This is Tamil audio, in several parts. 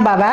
বাবা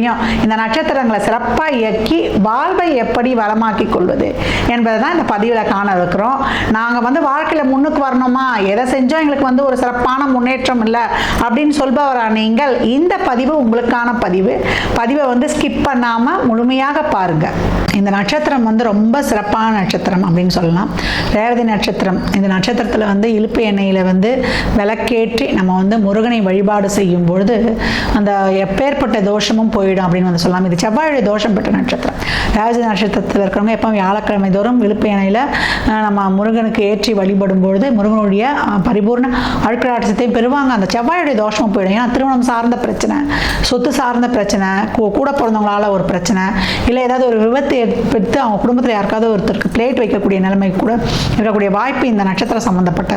தெரியும். இந்த நட்சத்திரங்களை சிறப்பாக இயக்கி வாழ்வை எப்படி வளமாக்கி கொள்வது என்பதை தான் இந்த பதிவில் காண இருக்கிறோம். நாங்கள் வந்து வாழ்க்கையில் முன்னுக்கு வரணுமா? எதை செஞ்சோம் எங்களுக்கு வந்து ஒரு சிறப்பான முன்னேற்றம் இல்லை? அப்படின்னு சொல்பவரா நீங்கள் இந்த பதிவு உங்களுக்கான பதிவு. பதிவை வந்து ஸ்கிப் பண்ணாமல் முழுமையாக பாருங்கள் இந்த நட்சத்திரம் வந்து ரொம்ப சிறப்பான நட்சத்திரம் அப்படின்னு சொல்லலாம். ரேவதி நட்சத்திரம். இந்த நட்சத்திரத்தில் வந்து இழுப்பு எண்ணெயில் வந்து விளக்கேற்றி நம்ம வந்து முருகனை வழிபாடு செய்யும் பொழுது அந்த எப்பேற்பட்ட தோஷமும் போயிடும் அப்படின்னு வந்து சொல்லலாம் இது செவ்வாயுடைய தோஷம் பெற்ற நட்சத்திரம். ராஜ நட்சத்திரத்தில் இருக்கிறவங்க எப்போ வியாழக்கிழமை தோறும் இழுப்பு நம்ம முருகனுக்கு ஏற்றி வழிபடும் பொழுது முருகனுடைய பரிபூர்ண அழுக்கராட்சத்தையும் பெறுவாங்க. அந்த செவ்வாயுடைய தோஷமும் போயிடும். ஏன்னா திருமணம் சார்ந்த பிரச்சனை சொத்து சார்ந்த பிரச்சனை கூ- கூட பிறந்தவங்களால ஒரு பிரச்சனை இல்லை ஏதாவது ஒரு விபத்து ஏற்படுத்தி அவங்க குடும்பத்தில் யாருக்காவது ஒருத்தருக்கு பிளேட் வைக்கக்கூடிய நிலைமை கூட இருக்கக்கூடிய வாய்ப்பு இந்த நட்சத்திரம் சம்மந்தப்பட்ட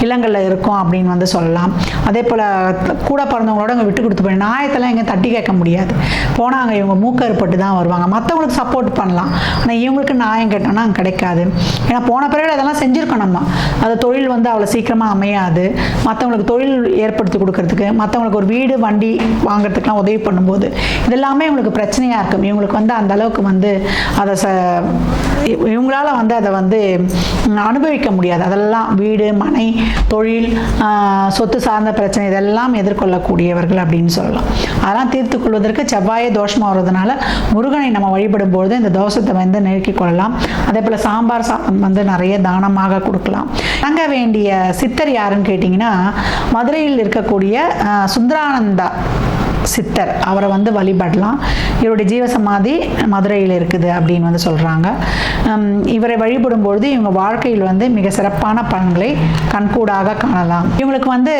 இல்லங்களில் இருக்கும் அப்படின்னு வந்து சொல்லலாம். அதே போல் கூட பிறந்தவங்களோட அங்கே விட்டு கொடுத்து போய் நியாயத்தெல்லாம் எங்கே தட்டி கேட்க முடியாது. போனாங்க இவங்க மூக்கறுப்பட்டு தான் வருவாங்க. மற்றவங்களுக்கு சப்போர்ட் பண்ணலாம். ஆனால் இவங்களுக்கு நியாயம் கேட்டோம்னா கிடைக்காது. ஏன்னா போன பிறகு அதெல்லாம் செஞ்சுருக்கோம் நம்ம. அந்த தொழில் வந்து அவ்வளோ சீக்கிரமாக அமையாது. மற்றவங்களுக்கு தொழில் ஏற்படுத்தி கொடுக்கறதுக்கு மற்றவங்களுக்கு ஒரு வீடு வண்டி வாங்குறதுக்குலாம் உதவி பண்ணும்போது இதெல்லாமே இவங்களுக்கு பிரச்சனையாக இருக்கும். இவங்களுக்கு வந்து அந்த அளவுக்கு வந்து அதை ச இவங்களால வந்து அதை வந்து அனுபவிக்க முடியாது. அதெல்லாம் வீடு மனை தொழில் சொத்து சார்ந்த பிரச்சனை இதெல்லாம் எதிர்கொள்ளக்கூடியவர்கள் அப்படின்னு சொல்லலாம். அதெல்லாம் தீர்த்து கொள்வதற்கு செவ்வாயை தோஷமாக வர்றதுனால முருகனை நம்ம வழிபடும் பொழுது இந்த தோஷத்தை வந்து நெருக்கி கொள்ளலாம். அதே போல் சாம்பார் சாதம் வந்து நிறைய தானமாக கொடுக்கலாம். தங்க வேண்டிய சித்தர் யாருன்னு கேட்டிங்கன்னா மதுரையில் இருக்கக்கூடிய ஆஹ், சுந்தரானந்தா. சித்தர் அவரை வந்து வழிபடலாம். இவருடைய ஜீவசமாதி மதுரையில் இருக்குது அப்படின்னு வந்து சொல்கிறாங்க இவரை வழிபடும் பொழுது இவங்க வாழ்க்கையில் வந்து மிக சிறப்பான பலன்களை கண்கூடாக காணலாம். இவங்களுக்கு வந்து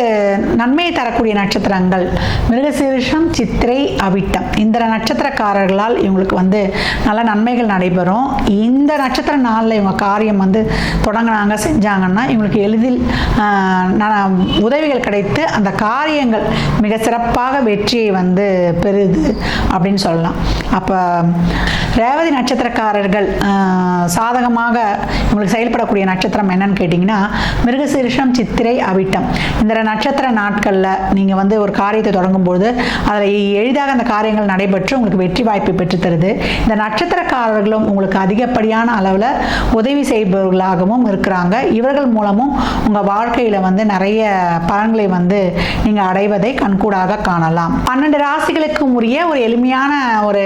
நன்மையை தரக்கூடிய நட்சத்திரங்கள். மிருகசீரிஷம் சித்திரை அவிட்டம். இந்த நட்சத்திரக்காரர்களால் இவங்களுக்கு வந்து நல்ல நன்மைகள் நடைபெறும். இந்த நட்சத்திர நாளில் இவங்க காரியம் வந்து தொடங்கினாங்க செஞ்சாங்கன்னா இவங்களுக்கு எளிதில் ந- உதவிகள் கிடைத்து அந்த காரியங்கள் மிக சிறப்பாக வெற்றியை வந்து பெறுது அப்படின்னு சொல்லலாம். அப்போ ரேவதி நட்சத்திரக்காரர்கள் சாதகமாக இவங்களுக்கு செயல்படக்கூடிய நட்சத்திரம் என்னன்னு கேட்டிங்கன்னா மிருகசீரிஷம் சித்திரை அவிட்டம். இந்த நட்சத்திர நாட்களில் நீங்கள் வந்து ஒரு காரியத்தை தொடங்கும்போது அதில் எளிதாக அந்த காரியங்கள் நடைபெற்று உங்களுக்கு வெற்றி வாய்ப்பை பெற்றுத்தருது இந்த நட்சத்திரக்காரர்களும் உங்களுக்கு அதிகப்படியான அளவில் உதவி செய்பவர்களாகவும் இருக்கிறாங்க. இவர்கள் மூலமும் உங்கள் வாழ்க்கையில் வந்து நிறைய பலன்களை வந்து நீங்கள் அடைவதை கண்கூடாக காணலாம். பன்னெண்டு ராசிகளுக்கும் உரிய ஒரு எளிமையான ஒரு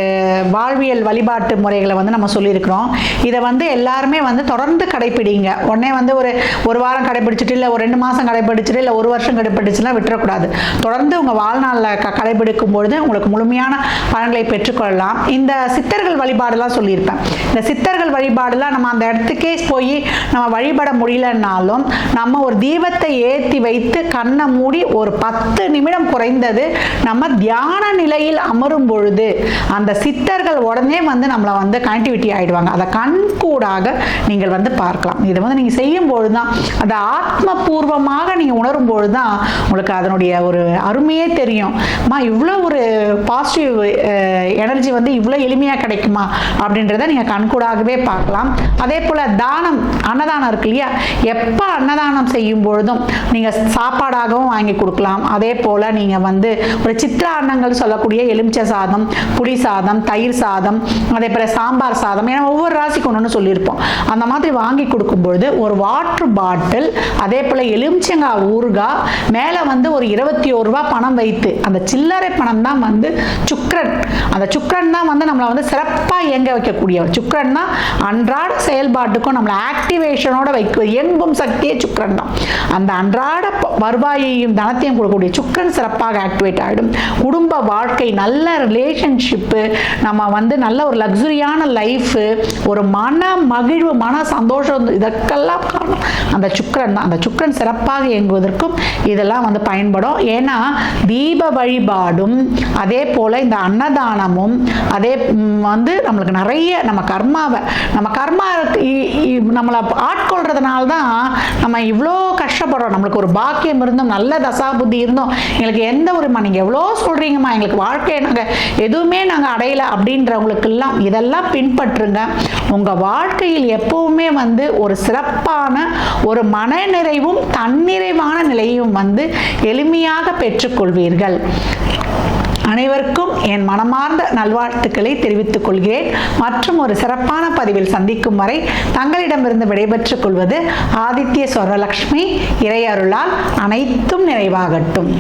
வாழ்வியல் வழிபாட்டு முறைகளை வந்து நம்ம சொல்லியிருக்கிறோம். இதை வந்து எல்லாருமே வந்து தொடர்ந்து கடைப்பிடிங்க. உடனே வந்து ஒரு ஒரு வாரம் கடைப்பிடிச்சிட்டு இல்லை ஒரு ரெண்டு மாதம் கடைப்பிடிச்சிட்டு இல்லை ஒரு வருஷம் கடைப்பிடிச்சுலாம் விட்டுறக்கூடாது. தொடர்ந்து உங்கள் வாழ்நாளில் க கடைபிடிக்கும் பொழுது உங்களுக்கு முழுமையான பலன்களை பெற்றுக்கொள்ளலாம். இந்த சித்தர்கள் வழிபாடுலாம் சொல்லியிருப்பேன். இந்த சித்தர்கள் வழிபாடுலாம் நம்ம அந்த இடத்துக்கே போய் நம்ம வழிபட முடியலன்னாலும் நம்ம ஒரு தீபத்தை ஏற்றி வைத்து கண்ணை மூடி ஒரு பத்து நிமிடம் குறைந்தது நம்ம தியான நிலையில் அமரும் பொழுது அந்த சித்தர்கள் உடனே வந்து நம்மளை வந்து கனெக்டிவிட்டி ஆகிடுவாங்க அதை கண்கூடாக நீங்கள் வந்து பார்க்கலாம். இதை வந்து நீங்கள் செய்யும் பொழுது தான் அதை ஆத்மபூர்வமாக நீங்கள் உணரும் பொழுது தான் உங்களுக்கு அதனுடைய ஒரு அருமையே தெரியும். அம்மா இவ்வளோ ஒரு பாசிட்டிவ் எனர்ஜி வந்து இவ்வளோ எளிமையாக கிடைக்குமா? அப்படின்றத நீங்கள் கண்கூடாகவே பார்க்கலாம். அதே போல் தானம் அன்னதானம் இருக்கு இல்லையா? எப்போ அன்னதானம் செய்யும் பொழுதும் நீங்கள் சாப்பாடாகவும் வாங்கி கொடுக்கலாம். அதே போல் நீங்கள் வந்து ஒரு சித்திர அன்னங்கள் சொல்லக்கூடிய எலுமிச்சை சாதம் புளி சாதம் தயிர் சாதம் அதே போல் சாம்பார் சாதம் ஏன்னா ஒவ்வொரு ராசிக்கு ஒன்று சொல்லியிருப்போம். அந்த மாதிரி வாங்கி கொடுக்கும்பொழுது ஒரு வாட்டர் பாட்டில் அதே போல் எலுமிச்சங்காய் ஊறுகாய் மேலே வந்து ஒரு இருபத்தி ஒரு ரூபா பணம் வைத்து அந்த சில்லறை பணம் தான் வந்து சுக்ரன் அந்த சுக்ரன் தான் வந்து நம்மளை வந்து சிறப்பாக இயங்க வைக்கக்கூடியவர். சுக்ரன் தான் அன்றாட செயல்பாட்டுக்கும் நம்மளை ஆக்டிவேஷனோட வைக்க இயங்கும் சக்தியே சுக்ரன் தான். அந்த அன்றாட ப- வருவாயையும் தனத்தையும் கொடுக்கக்கூடிய சுக்ரன் சிறப்பாக ஆக்டிவேட் ஆகிடும் குடும்ப வாழ்க்கை நல்ல ரிலேஷன்ஷிப்பு நம்ம வந்து நல்ல ஒரு லக்ஸுரியான லைஃபு ஒரு மன மகிழ்வு மன சந்தோஷம் இதற்கெல்லாம் காரணம். அந்த சுக்கிரன் தான். அந்த சுக்கிரன் சிறப்பாக இயங்குவதற்கும் இதெல்லாம் வந்து பயன்படும். ஏன்னா தீப வழிபாடும் அதே போல் இந்த அன்னதானமும் அதே வந்து நம்மளுக்கு நிறைய நம்ம கர்மாவை நம்ம கர்மா இ- இ- நம்மளை ஆட்கொள்றதுனால தான் நம்ம இவ்வளோ கஷ்டப்படுறோம். நம்மளுக்கு ஒரு பாக்கியம் இருந்தும் நல்ல தசாபுத்தி இருந்தும் எங்களுக்கு எந்த ஒரு நீங்கள் எவ்வளோ சொல்கிறீங்கம்மா எங்களுக்கு வாழ்க்கையை நாங்கள் எதுவுமே நாங்கள் அடையலை அப்படின்றவங்களுக்கெல்லாம் இதெல்லாம் பின்பற்றுங்க. உங்கள் வாழ்க்கையில் எப்பவுமே வந்து ஒரு சிறப்பான ஒரு மனநிறைவும் தன்னிறைவான நிலையும் வந்து எளிமையாக பெற்றுக்கொள்வீர்கள். அனைவருக்கும் என் மனமார்ந்த நல்வாழ்த்துக்களை தெரிவித்துக் கொள்கிறேன். மற்றும் ஒரு சிறப்பான பதிவில் சந்திக்கும் வரை தங்களிடமிருந்து விடைபெற்றுக் கொள்வது ஆதித்ய சொரலக்ஷ்மி இறையருளால் அனைத்தும் நிறைவாகட்டும்.